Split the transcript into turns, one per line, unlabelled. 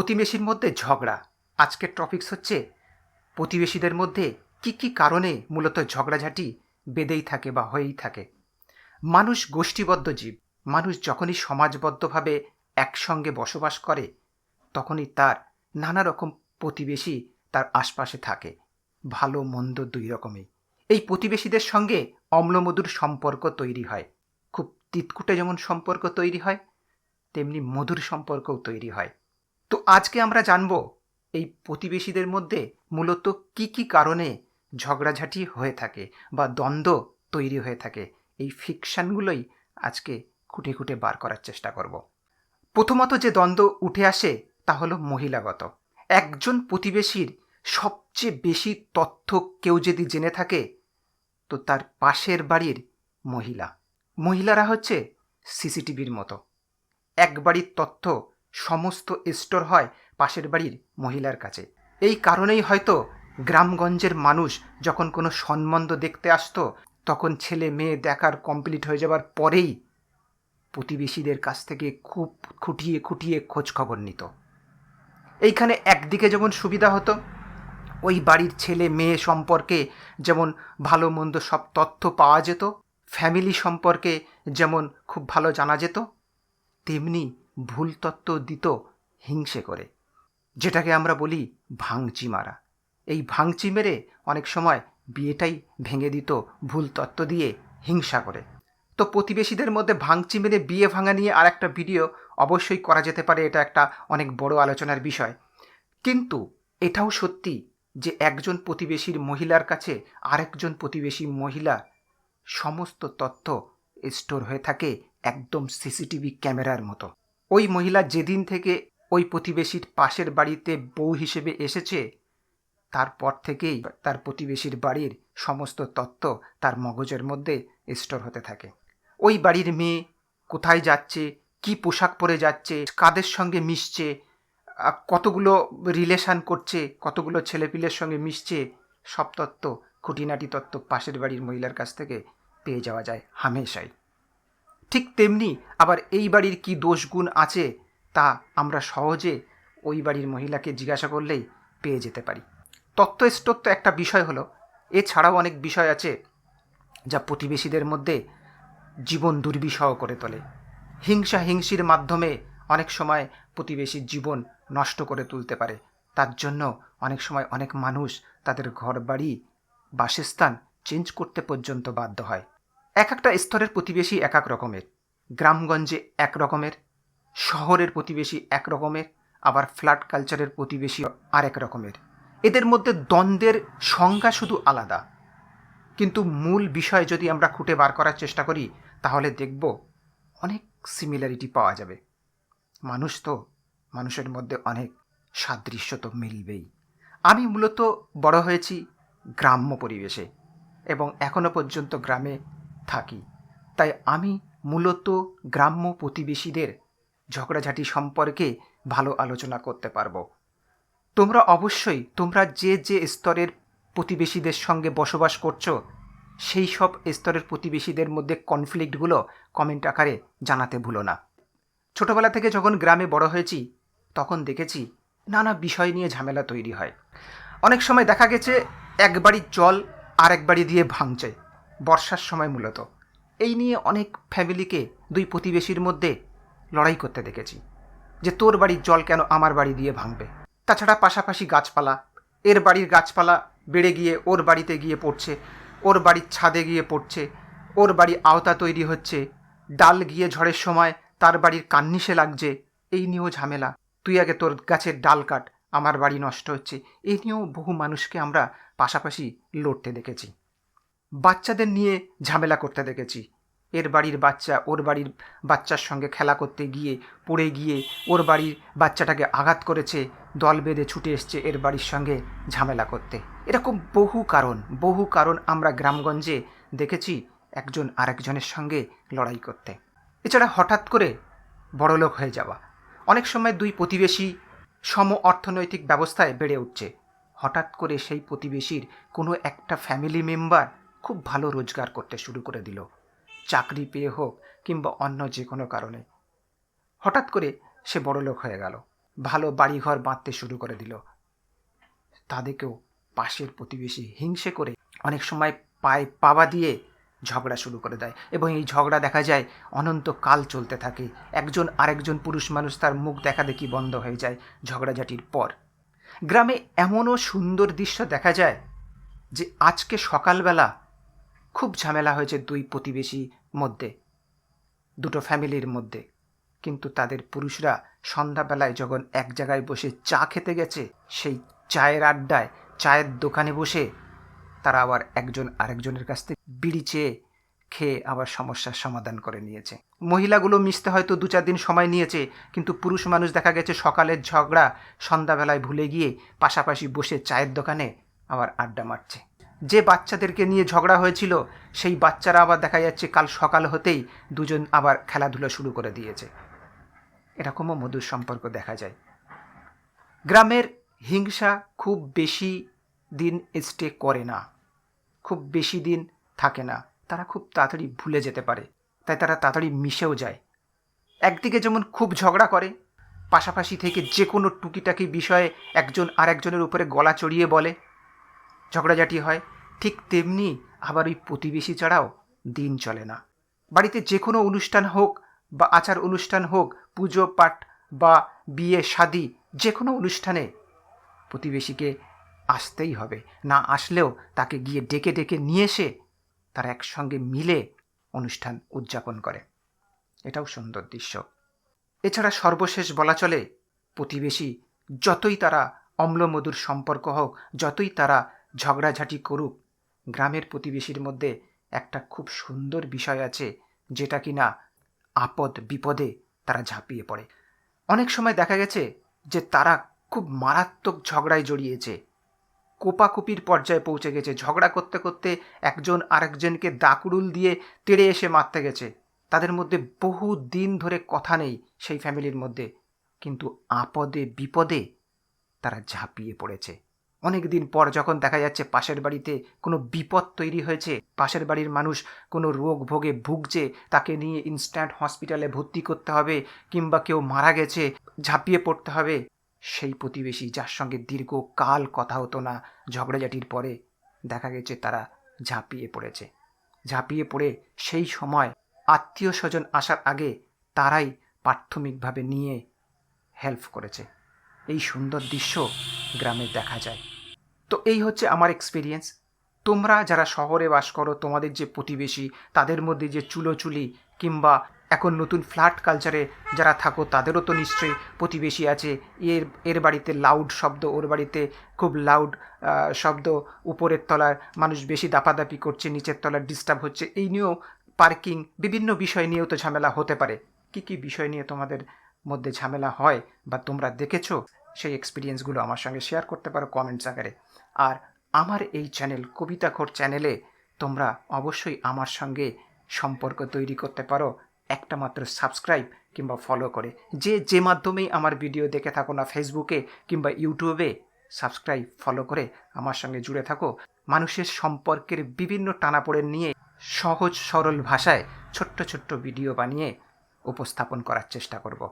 প্রতিবেশীর মধ্যে ঝগড়া। আজকের টপিকস হচ্ছে, প্রতিবেশীদের মধ্যে কি কি কারণে মূলত ঝগড়াঝাটি বেঁধেই থাকে বা হয়েই থাকে। মানুষ গোষ্ঠীবদ্ধ জীব। মানুষ যখনই সমাজবদ্ধভাবে একসঙ্গে বসবাস করে, তখনই তার নানা রকম প্রতিবেশী তার আশপাশে থাকে। ভালো, মন্দ দুই রকমেই। এই প্রতিবেশীদের সঙ্গে অম্লমধুর সম্পর্ক তৈরি হয়। খুব তিতকুটে যেমন সম্পর্ক তৈরি হয়, তেমনি মধুর সম্পর্কও তৈরি হয়। তো আজকে আমরা জানব, এই প্রতিবেশীদের মধ্যে মূলত কি কি কারণে ঝগড়াঝাটি হয়ে থাকে বা দ্বন্দ্ব তৈরি হয়ে থাকে, এই ফিকশানগুলোই আজকে খুঁটে খুঁটে বার করার চেষ্টা করব। প্রথমত যে দ্বন্দ্ব উঠে আসে তা হলো মহিলাগত। একজন প্রতিবেশীর সবচেয়ে বেশি তথ্য কেউ যদি জেনে থাকে, তো তার পাশের বাড়ির মহিলা। মহিলারা হচ্ছে সিসিটিভির মতো। এক বাড়ির তথ্য সমস্ত স্টোর হয় পাশের বাড়ির মহিলার কাছে। এই কারণেই হয়তো গ্রামগঞ্জের মানুষ যখন কোনো সম্বন্ধ দেখতে আসতো, তখন ছেলে মেয়ে দেখার কমপ্লিট হয়ে যাবার পরেই প্রতিবেশীদের কাছ থেকে খুব খুঁটিয়ে খুঁটিয়ে খোঁজ খবর নিত। এইখানে একদিকে যেমন সুবিধা হতো, ওই বাড়ির ছেলে মেয়ে সম্পর্কে যেমন ভালো মন্দ সব তথ্য পাওয়া যেত ফ্যামিলি সম্পর্কে যেমন খুব ভালো জানা যেত, তেমনি ভুল তত্ত্ব দিত হিংসে করে, যেটাকে আমরা বলি ভাঙচি মারা। এই ভাঙচি মেরে অনেক সময় বিয়েটাই ভেঙে দিত ভুল তত্ত্ব দিয়ে হিংসা করে। তো প্রতিবেশীদের মধ্যে ভাঙচি মেরে বিয়ে ভাঙা নিয়ে আর একটা ভিডিও অবশ্যই করা যেতে পারে, এটা একটা অনেক বড় আলোচনার বিষয়। কিন্তু এটাও সত্যি যে একজন প্রতিবেশীর মহিলার কাছে আরেকজন প্রতিবেশী মহিলা সমস্ত তথ্য স্টোর হয়ে থাকে একদম সিসিটিভি ক্যামেরার মতো। ওই মহিলা যেদিন থেকে ওই প্রতিবেশীর পাশের বাড়িতে বউ হিসেবে এসেছে, তারপর থেকেই তার প্রতিবেশীর বাড়ির সমস্ত তত্ত্ব তার মগজের মধ্যে স্টোর হতে থাকে। ওই বাড়ির মেয়ে কোথায় যাচ্ছে, কি পোশাক পরে যাচ্ছে, কাদের সঙ্গে মিশছে কতগুলো রিলেশন করছে, কতগুলো ছেলেপিলের সঙ্গে মিশছে, সব তত্ত্ব, খুঁটিনাটি তত্ত্ব পাশের বাড়ির মহিলার কাছ থেকে পেয়ে যাওয়া যায় হামেশাই। ঠিক তেমনি আবার এই বাড়ির কি দোষ গুণ আছে তা আমরা সহজে ওই বাড়ির মহিলাকে জিজ্ঞাসা করলেই পেয়ে যেতে পারি। তত্ত্ব স্টোর তো একটা বিষয় হলো, এছাড়াও অনেক বিষয় আছে যা প্রতিবেশীদের মধ্যে জীবন দুর্বিষহ করে তোলে। হিংসা হিংসির মাধ্যমে অনেক সময় প্রতিবেশীর জীবন নষ্ট করে তুলতে পারে। তার জন্য অনেক সময় অনেক মানুষ তাদের ঘর বাড়ি বাসস্থান চেঞ্জ করতে পর্যন্ত বাধ্য হয়। এক একটা স্তরের প্রতিবেশী এক এক রকমের। গ্রামগঞ্জে এক রকমের, শহরের প্রতিবেশী এক রকমের, আবার ফ্ল্যাট কালচারের প্রতিবেশী আরেক রকমের। এদের মধ্যে দ্বন্দ্বের সংজ্ঞা শুধু আলাদা। কিন্তু মূল বিষয় যদি আমরা খুঁটে বার করার চেষ্টা করি, তাহলে দেখব অনেক সিমিলারিটি পাওয়া যাবে। মানুষ তো মানুষের মধ্যে অনেক সাদৃশ্য তো মিলবেই। আমি মূলত বড় হয়েছি গ্রাম্য পরিবেশে এবং এখনও পর্যন্ত গ্রামে থাকি। তাই আমি মূলত গ্রাম্য প্রতিবেশীদের ঝগড়াঝাটি সম্পর্কে ভালো আলোচনা করতে পারব। তোমরা অবশ্যই তোমরা যে যে স্তরের প্রতিবেশীদের সঙ্গে বসবাস করছ, সেই সব স্তরের প্রতিবেশীদের মধ্যে কনফ্লিক্টগুলো কমেন্ট আকারে জানাতে ভুলো না। ছোটবেলা থেকে যখন গ্রামে বড় হয়েছি, তখন দেখেছি নানা বিষয় নিয়ে ঝামেলা তৈরি হয়। অনেক সময় দেখা গেছে এক বাড়ির জল আর এক বাড়ি দিয়ে ভাঙছে বর্ষার সময় মূলত। এই নিয়ে অনেক ফ্যামিলিকে দুই প্রতিবেশীর মধ্যে লড়াই করতে দেখেছি, যে তোর বাড়ির জল কেন আমার বাড়ি দিয়ে ভাঙবে। তাছাড়া পাশাপাশি গাছপালা, এর বাড়ির গাছপালা বেড়ে গিয়ে ওর বাড়িতে গিয়ে পড়ছে, ওর বাড়ির ছাদে গিয়ে পড়ছে, ওর বাড়ি আওতা তৈরি হচ্ছে, ডাল গিয়ে ঝড়ের সময় তার বাড়ির কান্নিসে লাগছে, এই নিয়েও ঝামেলা। তুই আগে তোর গাছের ডাল কাট, আমার বাড়ি নষ্ট হচ্ছে, এই নিয়েও বহু মানুষকে আমরা পাশাপাশি লড়তে দেখেছি। বাচ্চাদের নিয়ে ঝামেলা করতে দেখেছি। এর বাড়ির বাচ্চা, ওর বাড়ির বাচ্চার সঙ্গে খেলা করতে গিয়ে, পড়ে গিয়ে ওর বাড়ির বাচ্চাটাকে আঘাত করেছে, দল বেঁধে ছুটে এসছে এর বাড়ির সঙ্গে ঝামেলা করতে। এরকম বহু কারণ বহু কারণ আমরা গ্রামগঞ্জে দেখেছি একজন আরেকজনের সঙ্গে লড়াই করতে। এছাড়া হঠাৎ করে বড়লোক হয়ে যাওয়া। অনেক সময় দুই প্রতিবেশী সম অর্থনৈতিক ব্যবস্থায় বেড়ে উঠছে। হঠাৎ করে সেই প্রতিবেশীর কোনো একটা ফ্যামিলি মেম্বার খুব ভালো রোজগার করতে শুরু করে দিল, চাকরি পেয়ে হোক কিংবা অন্য যে কোনো কারণে। হঠাৎ করে সে বড়লোক হয়ে গেল, ভালো বাড়িঘর বাঁধতে শুরু করে দিল। তাদেরকেও পাশের প্রতিবেশী হিংসে করে অনেক সময় পায়ে পাবা দিয়ে ঝগড়া শুরু করে দেয় এবং এই ঝগড়া দেখা যায় অনন্তকাল চলতে থাকে। একজন আরেকজন পুরুষ মানুষ তার মুখ দেখা দেখি বন্ধ হয়ে যায় ঝগড়াঝাটির পর। গ্রামে এমনও সুন্দর দৃশ্য দেখা যায় যে আজকে সকালবেলা খুব ঝামেলা হয়েছে দুই প্রতিবেশী মধ্যে, দুটো ফ্যামিলির মধ্যে। কিন্তু তাদের পুরুষরা সন্ধ্যাবেলায় যখন এক জায়গায় বসে চা খেতে গেছে, সেই চায়ের আড্ডায়, চায়ের দোকানে বসে তারা আবার একজন আরেকজনের কাছ থেকে বিড়ি চেয়ে খেয়ে আবার সমস্যার সমাধান করে নিয়েছে। মহিলাগুলো মিশতে হয়তো দু চার দিন সময় নিয়েছে, কিন্তু পুরুষ মানুষ দেখা গেছে সকালের ঝগড়া, সন্ধ্যাবেলায় ভুলে গিয়ে পাশাপাশি বসে চায়ের দোকানে আবার আড্ডা মারছে। যে বাচ্চাদেরকে নিয়ে ঝগড়া হয়েছিল, সেই বাচ্চারা আবার দেখা যাচ্ছে কাল সকাল হতেই দুজন আবার খেলাধুলা শুরু করে দিয়েছে। এরকমও মধুর সম্পর্ক দেখা যায়। গ্রামের হিংসা খুব বেশি দিন স্টে করে না। খুব বেশি দিন থাকে না। তারা খুব তাড়াতাড়ি ভুলে যেতে পারে। তাই তারা তাড়াতাড়ি মিশেও যায়। একদিকে যেমন খুব ঝগড়া করে, পাশাপাশি থেকে যে কোনো টুকিটাকি বিষয়ে একজন আরেকজনের উপরে গলা চড়িয়ে বলে ঝগড়াঝাটি হয়, ঠিক তেমনি আবার ওই প্রতিবেশী ছাড়াও দিন চলে না। বাড়িতে যে কোনো অনুষ্ঠান হোক বা আচার অনুষ্ঠান হোক, পুজো পাঠ বা বিয়ে, শাদি, যে কোনো অনুষ্ঠানে প্রতিবেশীকে আসতেই হবে। না আসলেও তাকে গিয়ে ডেকে ডেকে নিয়ে এসে তারা একসঙ্গে মিলে অনুষ্ঠান উদযাপন করে। এটাও সুন্দর দৃশ্য। এছাড়া সর্বশেষ বলা চলে, প্রতিবেশী যতই তারা অম্লমধুর সম্পর্ক হোক, যতই তারা ঝগড়াঝাটি করুক, গ্রামের প্রতিবেশীর মধ্যে একটা খুব সুন্দর বিষয় আছে যেটা কিনা আপদ বিপদে তারা ঝাঁপিয়ে পড়ে। অনেক সময় দেখা গেছে যে তারা খুব মারাত্মক ঝগড়ায় জড়িয়েছে। কোপাকুপির পর্যায়ে পৌঁছে গেছে। ঝগড়া করতে করতে একজন আরেকজনকে দাকুড়ুল দিয়ে তেড়ে এসে মারতে গেছে। তাদের মধ্যে বহু দিন ধরে কথা নেই সেই ফ্যামিলির মধ্যে। কিন্তু আপদে বিপদে তারা ঝাঁপিয়ে পড়েছে। অনেক দিন পর যখন দেখা যাচ্ছে পাশের বাড়িতে কোনো বিপদ তৈরি হয়েছে, পাশের বাড়ির মানুষ কোনো রোগ ভোগে ভুগছে, তাকে নিয়ে ইনস্ট্যান্ট হসপিটালে ভর্তি করতে হবে কিংবা কেউ মারা গেছে, ঝাঁপিয়ে পড়তে হবে, সেই প্রতিবেশী যার সঙ্গে দীর্ঘ কাল কথা হতো না, ঝগড়াঝাটির পরে দেখা গেছে তারা ঝাঁপিয়ে পড়েছে। ঝাঁপিয়ে পড়ে সেই সময় আত্মীয় স্বজন আসার আগে তারাই প্রাথমিকভাবে নিয়ে হেল্প করেছে। এই সুন্দর দৃশ্য গ্রামে দেখা যায়। তো এই হচ্ছে আমার এক্সপিরিয়েন্স তোমরা যারা শহরে বাস করো, তোমাদের যে প্রতিবেশী, তাদের মধ্যে যে চুলোচুলি কিংবা এখন নতুন ফ্ল্যাট কালচারে যারা থাকো, তাদেরও তো নিশ্চয়ই প্রতিবেশী আছে। এর এর বাড়িতে লাউড শব্দ, ওর বাড়িতে খুব লাউড শব্দ, উপরের তলার মানুষ বেশি দাপাদাপি করছে, নিচের তলার ডিস্টার্ব হচ্ছে। এই নিয়েও পার্কিং বিভিন্ন বিষয় নিয়েও তো ঝামেলা হতে পারে। কি কি বিষয় নিয়ে তোমাদের মধ্যে ঝামেলা হয় বা তোমরা দেখেছ? সেই এক্সপিরিয়েন্সগুলো আমার সঙ্গে শেয়ার করতে পারো কমেন্টস আকারে। আর আমার এই চ্যানেল কবিতা খোর চ্যানেলে তোমরা অবশ্যই আমার সঙ্গে সম্পর্ক তৈরি করতে পারো। একটা মাত্র সাবস্ক্রাইব কিংবা ফলো করে। যে যে মাধ্যমেই আমার ভিডিও দেখে থাকো না ফেসবুকে কিংবা ইউটিউবে সাবস্ক্রাইব ফলো করে আমার সঙ্গে জুড়ে থাকো। মানুষের সম্পর্কের বিভিন্ন টানাপোড়েন নিয়ে সহজ, সরল ভাষায় ছোট্ট ছোট্ট ভিডিও বানিয়ে উপস্থাপন করার চেষ্টা করব।